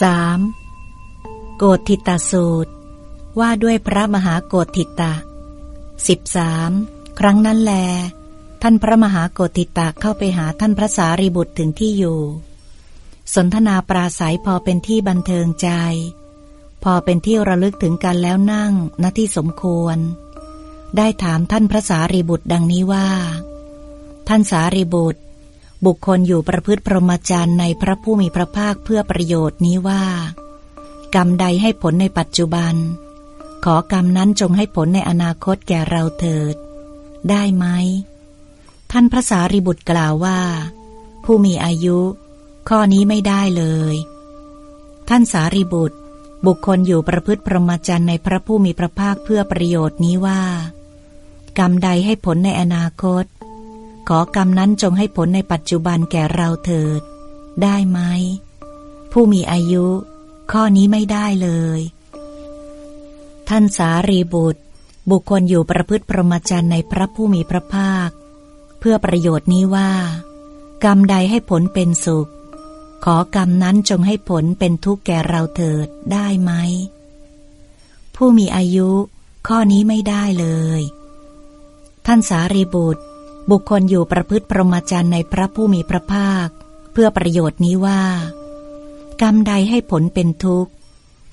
3. โกธิตาสูตร ว่าด้วยพระมหาโกธิตา 13. ครั้งนั้นแล ท่านพระมหาโกธิตาเข้าไปหาท่านพระสารีบุตรถึงที่อยู่ สนทนาปราศัยพอเป็นที่บันเทิงใจ พอเป็นที่ระลึกถึงกันแล้วนั่งณที่สมควร ได้ถามท่านพระสารีบุตรดังนี้ว่า ท่านสารีบุตร บุคคลอยู่ประพฤติพรหมจรรย์ในพระผู้มีพระภาคเพื่อประโยชน์นี้ว่า กรรมใดให้ผลในปัจจุบัน ขอกรรมนั้นจงให้ผลในอนาคตแก่เราเถิด ได้ไหม ท่านพระสารีบุตรกล่าวว่า ผู้มีอายุ ข้อนี้ไม่ได้เลย ท่านสารีบุตร บุคคลอยู่ประพฤติพรหมจรรย์ในพระผู้มีพระภาคเพื่อประโยชน์นี้ว่า กรรมใดให้ผลในอนาคต ขอกรรมนั้นจงให้ผลในปัจจุบันแก่เราเถิด ได้ไหม ผู้มีอายุ ข้อนี้ไม่ได้เลย ท่านสารีบุตร บุคคลอยู่ประพฤติพรหมจรรย์ในพระผู้มีพระภาค เพื่อประโยชน์นี้ว่า กรรมใดให้ผลเป็นสุข ขอกรรมนั้นจงให้ผลเป็นทุกข์แก่เราเถิดได้ไหม ผู้มีอายุ ข้อนี้ไม่ได้เลย ท่านสารีบุตร บุคคลอยู่ประพฤติพรหมจรรย์ในพระผู้มีพระภาค เพื่อประโยชน์นี้ว่า กรรมใดให้ผลเป็นทุกข์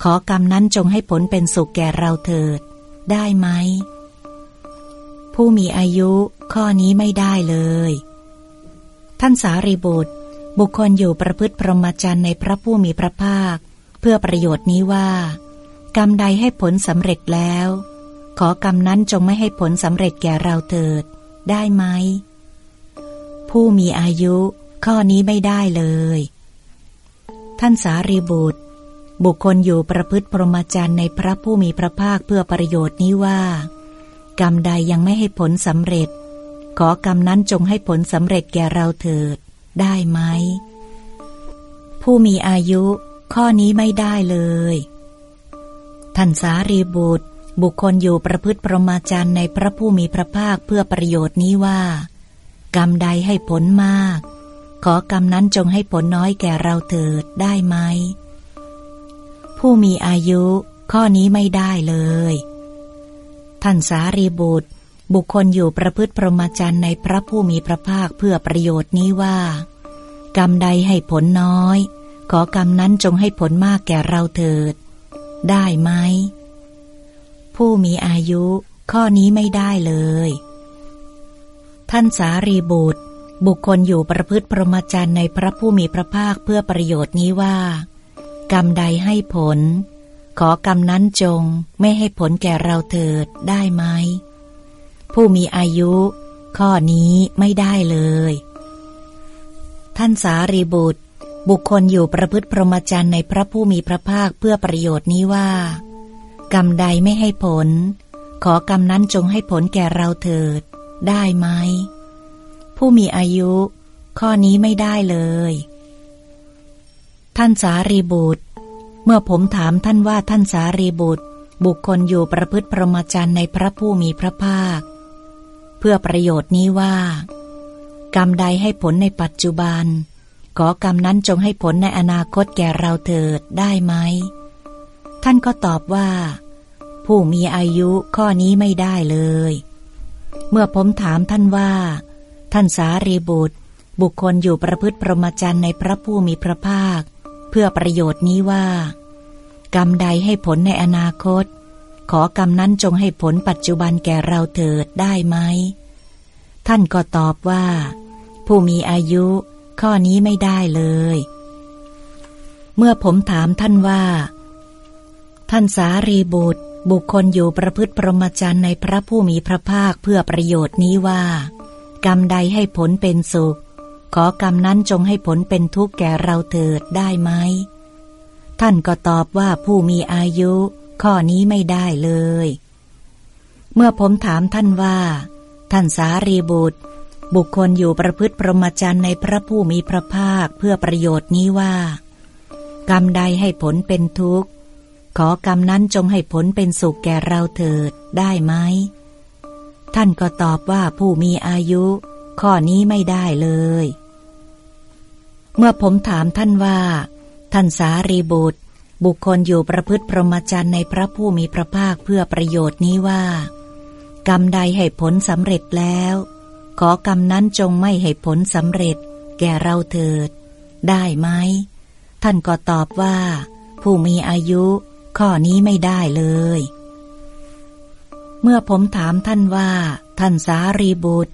ขอกรรมนั้นจงให้ผลเป็นสุขแก่เราเถิด ได้ไหม ผู้มีอายุข้อนี้ไม่ได้เลย ท่านสารีบุตร บุคคลอยู่ประพฤติพรหมจรรย์ในพระผู้มีพระภาค เพื่อประโยชน์นี้ว่า กรรมใดให้ผลสำเร็จแล้ว ขอกรรมนั้นจงไม่ให้ผลสำเร็จแก่เราเถิด ได้ไหม ผู้มีอายุข้อนี้ไม่ได้เลย ท่านสารีบุตร บุคคลอยู่ประพฤติพรหมจรรย์ในพระผู้มีพระภาคเพื่อประโยชน์นี้ว่า กรรมใดยังไม่ให้ผลสำเร็จ ขอกรรมนั้นจงให้ผลสำเร็จแก่เราเถิด ได้ไหม ผู้มีอายุข้อนี้ไม่ได้เลย ท่านสารีบุตร บุคคลอยู่ประพฤติพรหมจรรย์ในพระผู้มีพระภาคเพื่อประโยชน์นี้ว่า กรรมใดให้ผลมาก ขอกรรมนั้นจงให้ผลน้อยแก่เราเถิดได้ไหม ผู้มีอายุข้อนี้ไม่ได้เลย ท่านสารีบุตร บุคคลอยู่ประพฤติพรหมจรรย์ในพระผู้มีพระภาคเพื่อประโยชน์นี้ว่า กรรมใดให้ผลน้อย ขอกรรมนั้นจงให้ผลมากแก่เราเถิด ได้ไหม ผู้มีอายุ ข้อนี้ไม่ได้เลย ท่านสารีบุตร บุคคลอยู่ประพฤติพรหมจรรย์ในพระผู้มีพระภาคเพื่อประโยชน์นี้ว่า กรรมใดให้ผล ขอกรรมนั้นจงไม่ให้ผลแก่เราเถิดได้ไหม ผู้มีอายุ ข้อนี้ไม่ได้เลย ท่านสารีบุตร บุคคลอยู่ประพฤติพรหมจรรย์ในพระผู้มีพระภาคเพื่อประโยชน์นี้ว่า กรรมใดไม่ให้ผล ขอกรรมนั้นจงให้ผลแก่เราเถิด ได้ไหม ผู้มีอายุ ข้อนี้ไม่ได้เลย ท่านสารีบุตร เมื่อผมถามท่านว่าท่านสารีบุตร บุคคลอยู่ประพฤติพรหมจรรย์ในพระผู้มีพระภาค เพื่อประโยชน์นี้ว่า กรรมใดให้ผลในปัจจุบัน ขอกรรมนั้นจงให้ผลในอนาคตแก่เราเถิดได้ไหม ท่านก็ตอบว่า ผู้มีอายุข้อนี้ไม่ได้เลย เมื่อผมถามท่านว่า ท่านสารีบุตร บุคคลอยู่ประพฤติพรหมจรรย์ในพระผู้มีพระภาค เพื่อประโยชน์นี้ว่า กรรมใดให้ผลในอนาคต ขอกรรมนั้นจงให้ผลปัจจุบันแก่เราเถิดได้ไหม ท่านก็ตอบว่า ผู้มีอายุ ข้อนี้ไม่ได้เลย เมื่อผมถามท่านว่า ท่านสารีบุตร บุคคลอยู่ประพฤติปรมจรรย์ในพระผู้มีพระภาคเพื่อประโยชน์นี้ว่า กรรมใดให้ผลเป็นสุข ขอกรรมนั้นจงให้ผลเป็นทุกข์แก่เราเถิดได้ไหม ท่านก็ตอบว่าผู้มีอายุ ข้อนี้ไม่ได้เลย เมื่อผมถามท่านว่า ท่านสารีบุตร บุคคลอยู่ประพฤติปรมจรรย์ในพระผู้มีพระภาคเพื่อประโยชน์นี้ว่า กรรมใดให้ผลเป็นทุกข์ ขอกรรมนั้นจงให้ผลเป็นสุขแก่เราเถิดได้ไหม ท่านก็ตอบว่าผู้มีอายุ ข้อนี้ไม่ได้เลย เมื่อผมถามท่านว่า ท่านสารีบุตร บุคคลอยู่ประพฤติพรหมจรรย์ในพระผู้มีพระภาคเพื่อประโยชน์นี้ว่า กรรมใดให้ผลสำเร็จแล้ว ขอกรรมนั้นจงไม่ให้ผลสำเร็จ แก่เราเถิด ได้ไหม ท่านก็ตอบว่า ผู้มีอายุ ข้อนี้ไม่ได้เลย เมื่อผมถามท่านว่า ท่านสารีบุตร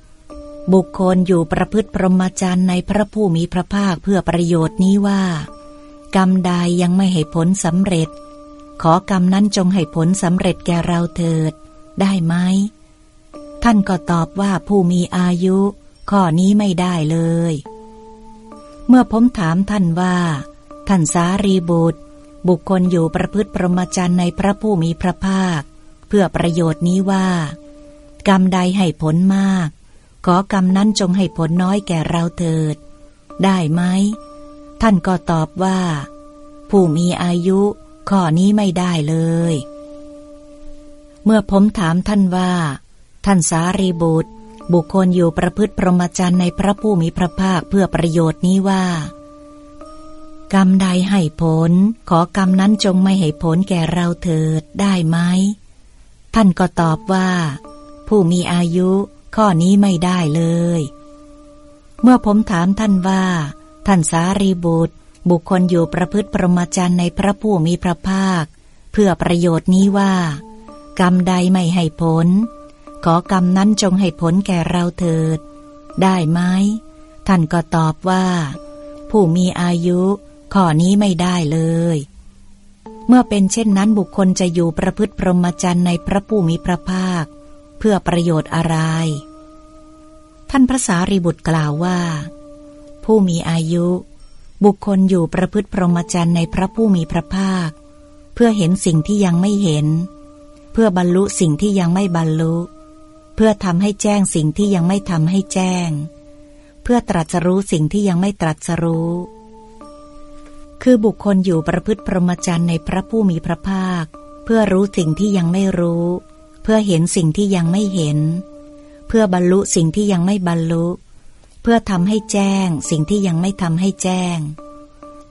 บุคคลอยู่ประพฤติพรหมจรรย์ในพระผู้มีพระภาคเพื่อประโยชน์นี้ว่า กรรมใดยังไม่ให้ผลสำเร็จ ขอกรรมนั้นจงให้ผลสำเร็จแก่เราเถิด ได้ไหมท่านก็ตอบว่าผู้มีอายุ ข้อนี้ไม่ได้เลย เมื่อผมถามท่านว่า ท่านสารีบุตร บุคคลอยู่ประพฤติพรหมจรรย์ในพระผู้มีพระภาค เพื่อประโยชน์นี้ว่า กรรมใดให้ผลมาก ขอกรรมนั้นจงให้ผลน้อยแก่เราเถิด ได้ไหม ท่านก็ตอบว่า ผู้มีอายุข้อนี้ไม่ได้เลย เมื่อผมถามท่านว่า ท่านสารีบุตร บุคคลอยู่ประพฤติพรหมจรรย์ในพระผู้มีพระภาคเพื่อประโยชน์นี้ว่า กรรมใดให้ผล ขอกรรมนั้นจงไม่ให้ผลแก่เราเถิดได้ไหม ท่านก็ตอบว่า ผู้มีอายุข้อนี้ไม่ได้เลย เมื่อผมถามท่านว่า ท่านสารีบุตร บุคคลอยู่ประพฤติพรหมจรรย์ในพระผู้มีพระภาค เพื่อประโยชน์นี้ว่า กรรมใดไม่ให้ผล ขอกรรมนั้นจงให้ผลแก่เราเถิด ได้ไหมท่านก็ตอบว่า ผู้มีอายุ ข้อนี้ไม่ได้เลย เมื่อเป็นเช่นนั้นบุคคลจะอยู่ประพฤติพรหมจรรย์ในพระผู้มีพระภาค เพื่อประโยชน์อะไร ท่านพระสารีบุตรกล่าวว่า ผู้มีอายุ บุคคลอยู่ประพฤติพรหมจรรย์ในพระผู้มีพระภาค เพื่อเห็นสิ่งที่ยังไม่เห็น เพื่อบรรลุสิ่งที่ยังไม่บรรลุ เพื่อทำให้แจ้งสิ่งที่ยังไม่ทำให้แจ้ง เพื่อตรัสรู้สิ่งที่ยังไม่ตรัสรู้ คือบุคคลอยู่ประพฤติพรหมจรรย์ในพระผู้มีพระภาค เพื่อรู้สิ่งที่ยังไม่รู้ เพื่อเห็นสิ่งที่ยังไม่เห็น เพื่อบรรลุสิ่งที่ยังไม่บรรลุ เพื่อทำให้แจ้ง สิ่งที่ยังไม่ทำให้แจ้ง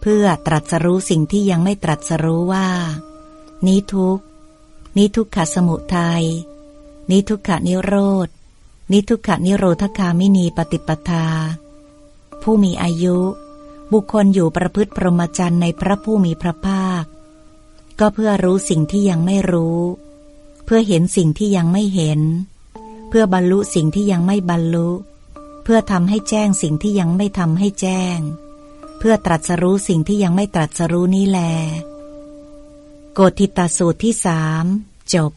เพื่อตรัสรู้สิ่งที่ยังไม่ตรัสรู้ว่า นี้ทุกนี้ทุกขสมุทัยนี้ทุกขนิโรธนี้ทุกขนิโรธคามินีปฏิปทา ผู้มีอายุ บุคคลอยู่ประพฤติพรหมจรรย์ในพระผู้มีพระภาค ก็เพื่อรู้สิ่งที่ยังไม่รู้ เพื่อเห็นสิ่งที่ยังไม่เห็น เพื่อบรรลุสิ่งที่ยังไม่บรรลุ เพื่อทำให้แจ้งสิ่งที่ยังไม่ทำให้แจ้ง เพื่อตรัสรู้สิ่งที่ยังไม่ตรัสรู้นี้แล โกฏทิตาสูตรที่สามจบ